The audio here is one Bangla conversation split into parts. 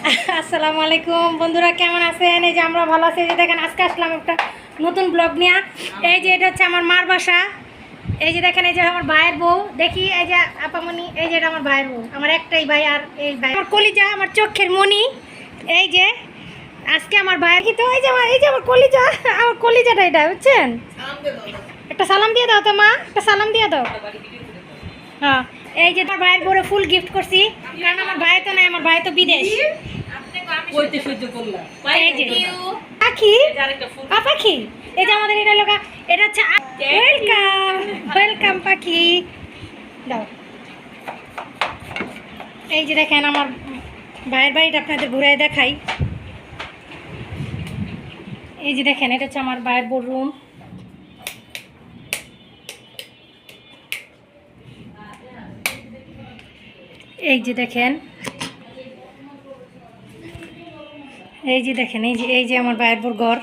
আসসালামু আলাইকুম বন্ধুরা কেমন আছেন? এই যে আমরা ভালো আছি। এই যে দেখেন আজকে আসলাম একটা নতুন ব্লগ নিয়ে। এই যে এটা হচ্ছে আমার মার বাসা। এই যে দেখেন এই যে আমার ভাইয়ের বউ। দেখি এই যে আপামনি এই যে এটা আমার ভাইয়ের বউ। আমার একটাই ভাই আর এই ভাই। আমার কলিজা আমার চোখের মনি এই যে আজকে আমার ভাইয়ের কি তো এই যে আমার এই যে আমার কলিজা। আমার কলিজাটা এটা বুঝছেন? একটা সালাম দিয়ে দাও তো মা। একটা সালাম দিয়ে দাও। হ্যাঁ। এই যে আমার ভাইয়ের বড় ফুল গিফট করছি কারণ আমার ভাই তো নাই আমার ভাই তো বিদেশ। পাখি পাখি। এই যে আমাদের এটা লোকা এটা হচ্ছে ওয়েলকাম ওয়েলকাম পাখি। দাও। এই যে দেখেন আমার ভাইয়ের বাড়িটা আপনাদের ঘুরে দেখাই। এই যে দেখেন এটা হচ্ছে আমার ভাইয়ের বোর রুম এই যে দেখেন। এই যে দেখেন, এই যে এই যে আমার ভাইয়ের বোর ঘর।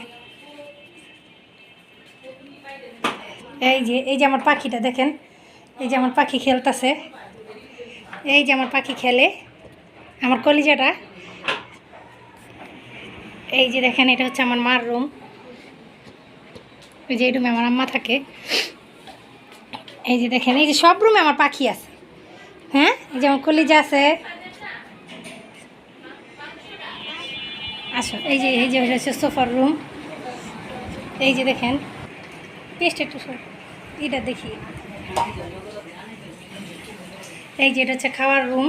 এই যে এই যে আমার পাখিটা দেখেন, এই যে আমার পাখি খেলতেছে। এই যে আমার পাখি খেলে আমার কলিজাটা। এই যে দেখেন, এটা হচ্ছে আমার মার রুম। এই যে এই রুমে আমার আম্মা থাকে। এই যে দেখেন, এই যে সব রুমে আমার পাখি আছে। হ্যাঁ? এই যে আমার কলিজা আছে। আসো, এই যে এই যে হচ্ছে সোফার রুম। এই যে দেখেন টেস্ট একটু এটা দেখি। এই যে এটা হচ্ছে খাওয়ার রুম।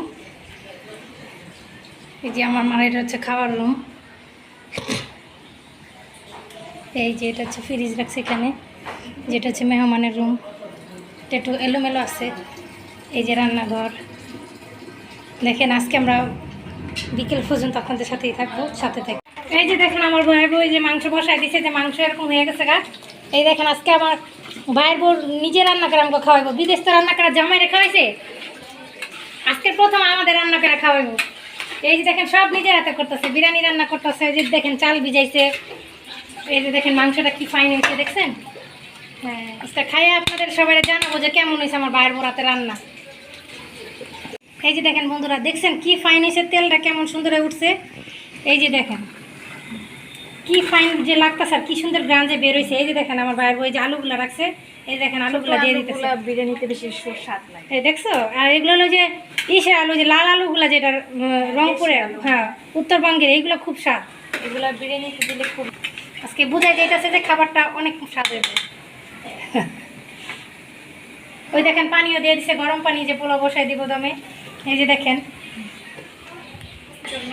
এই যে আমার মানে এটা হচ্ছে খাওয়ার রুম। এই যে এটা হচ্ছে ফ্রিজ রাখছে এখানে। যেটা হচ্ছে মেহমানের রুম। এটা একটু এলোমেলো আছে। এই যে রান্নাঘর। দেখেন, আজকে আমরা বিকেল পর্যন্ত আপনাদের সাথেই থাকব, সাথে থাকব। এই যে দেখেন, আমার ভাইয়ের বউ এই যে মাংস বসায় দিছে যে মাংস এরকম হয়ে গেছে গা। এই দেখেন, আজকে আমার ভাইয়ের বউ নিজে রান্না করে আমাকে খাওয়াইবো। বিদেশ তো রান্না করা জামাইরে খাওয়াইছে আজকে প্রথম আমাদের রান্না করে খাওয়াইবো। এই যে দেখেন, সব নিজের হাতে করতেছে, বিরিয়ানি রান্না করতেছে। এই যে দেখেন, চাল ভিজাইছে। এই যে দেখেন, মাংসটা কি ফাইন হয়েছে, দেখছেন? হ্যাঁ আজকে খাইয়ে আপনাদের সবাই জানাব যে কেমন হয়েছে আমার ভাইয়ের বউ রাতে রান্না। এই যে দেখেন বন্ধুরা দেখছেন কি ফাইন হয়েছে তেলটা কেমন সুন্দর হয়ে উঠছে? এই যে দেখেন কি ফাইন যে লাগতেছে আর কি সুন্দর গ্রাম যে বের হয়েছে এই যে দেখেন আমার ভাইয়ের এই যে আলুগুলা রাখছে। এই দেখেন আলুগুলা দিয়ে দিতেছে। বিরিয়ানিতে বেশি স্বাদ লাগে। এই দেখছ? আর এগুলো হলো যে ইসে আলু যে লাল আলুগুলা যেটা রংপুরে হ্যাঁ উত্তরবঙ্গের এইগুলো খুব স্বাদ। এগুলো বিরিয়ানিতে দিলে খুব আজকে বোঝাই যাইতেছে যে খাবারটা অনেক স্বাদ হয়েছে ওই দেখেন পানিও দিয়ে দিছে গরম পানি যে পোলা বসাই দিব দমে। এই যে দেখেন।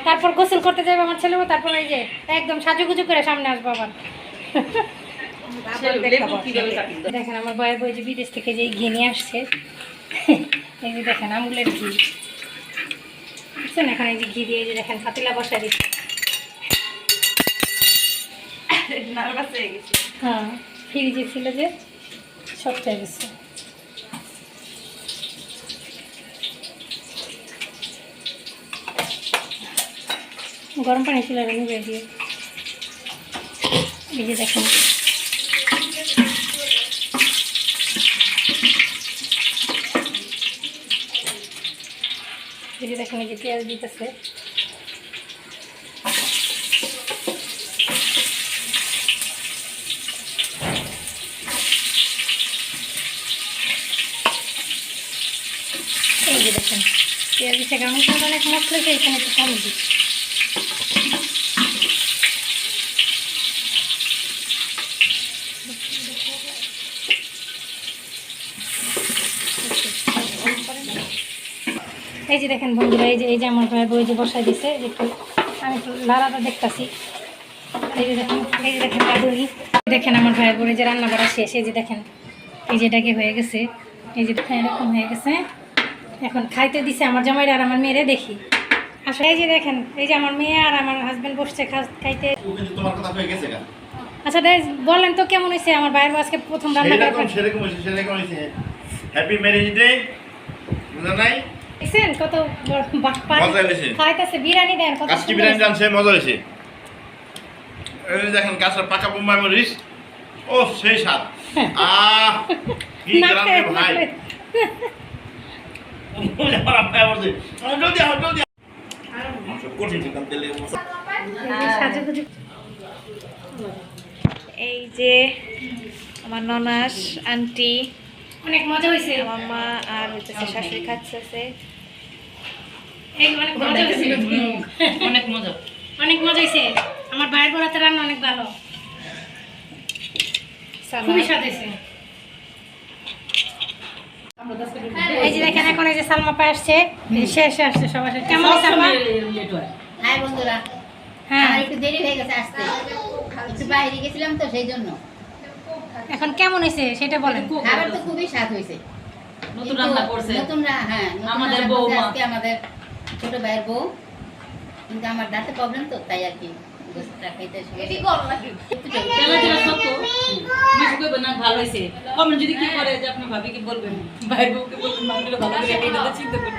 তারপর গোসল করতে যাবে আমার ছেলে তারপর এই যে একদম সাজুগুজু করে সামনে আসব আবার। দেখেন আমার বয়ের বই যে বিদেশ থেকে যে ঘি নিয়ে আসছে। এই যে দেখেন আমুলের ঘি। বুঝছেন? এখন এই যে ঘি দিয়ে যে দেখেন পাতিলা বসাই দিচ্ছে। হয়ে ফ্রিজে ছিল যে সব গেছে। গরম পানি ছিল নিবে দিয়ে এই যে দেখেন। এই যে দেখেন, এই যে পেঁয়াজ দিতেছে। এই যে দেখেন, পেঁয়াজ দিচ্ছে কারণ অনেক মশলা এখানে একটু কম দিচ্ছি। এই যে দেখেন বন্ধুরা এই যে এই যে আমার ভাই বই যে বসাই দিছে যে একটু আমি একটু লাড়াটা দেখতাছি এই যে দেখেন এই যে দেখেন রাঁধুনি দেখেন আমার ভাইয়ের বই যে রান্না করা শেষ এই যে দেখেন এই যে এটাকে হয়ে গেছে এই যে দেখেন এরকম হয়ে গেছে এখন খাইতে দিছে আমার জামাইরা আর আমার মেয়েরে দেখি আসলে এই যে দেখেন এই যে আমার মেয়ে আর আমার হাজবেন্ড বসছে খাইতে হয়ে আচ্ছা দেখ বলেন তো কেমন হয়েছে আমার ভাইয়ের আজকে প্রথম রান্না সেরকম করা সেরকম হয়েছে সেরকম হয়েছে হ্যাপি ম্যারেজ ডে নাই দেখছেন কত। খাইতেছে বিরিয়ানি দেন কত বিরিয়ানি হয়েছে। জানছে মজা হয়েছে এই দেখেন কাঁচার পাকা বোম্বাই মরিচ। ও সেই স্বাদ। আহ কি গ্রামে ভাই। এই যে আমার ননাস আন্টি অনেক মজা হয়েছে আমার মা আর হচ্ছে শাশুড়ি খাচ্ছে এই অনেক মজা অনেক মজা অনেক মজা। হয়েছে আমার ভাইয়ের বড়াতে রান্না অনেক ভালো। খুবই স্বাদ হয়েছে এই যে দেখেন এখন এই যে সালমা পা আসছে। শেষে আসছে সবার সাথে। কেমন সালমা? হাই বন্ধুরা। হ্যাঁ। একটু দেরি হয়ে গেছে আসতে। একটু বাইরে গেছিলাম তো সেই জন্য। এখন কেমন হয়েছে সেটা বলেন। খাবার তো খুবই স্বাদ হয়েছে। নতুন রান্না করছে। নতুন হ্যাঁ আমাদের বৌমা। করছে আজকে আমাদের ছোট ভাইয়ের বউ। কিন্তু আমার দাঁতে প্রবলেম তো তাই আর কি। ভালো হয়েছে। কমেন্ট যদি কি করে যে আপনি ভাবি কি বলবেন ভাই বউকে বলবেন ভালো করে চিন্তা করি।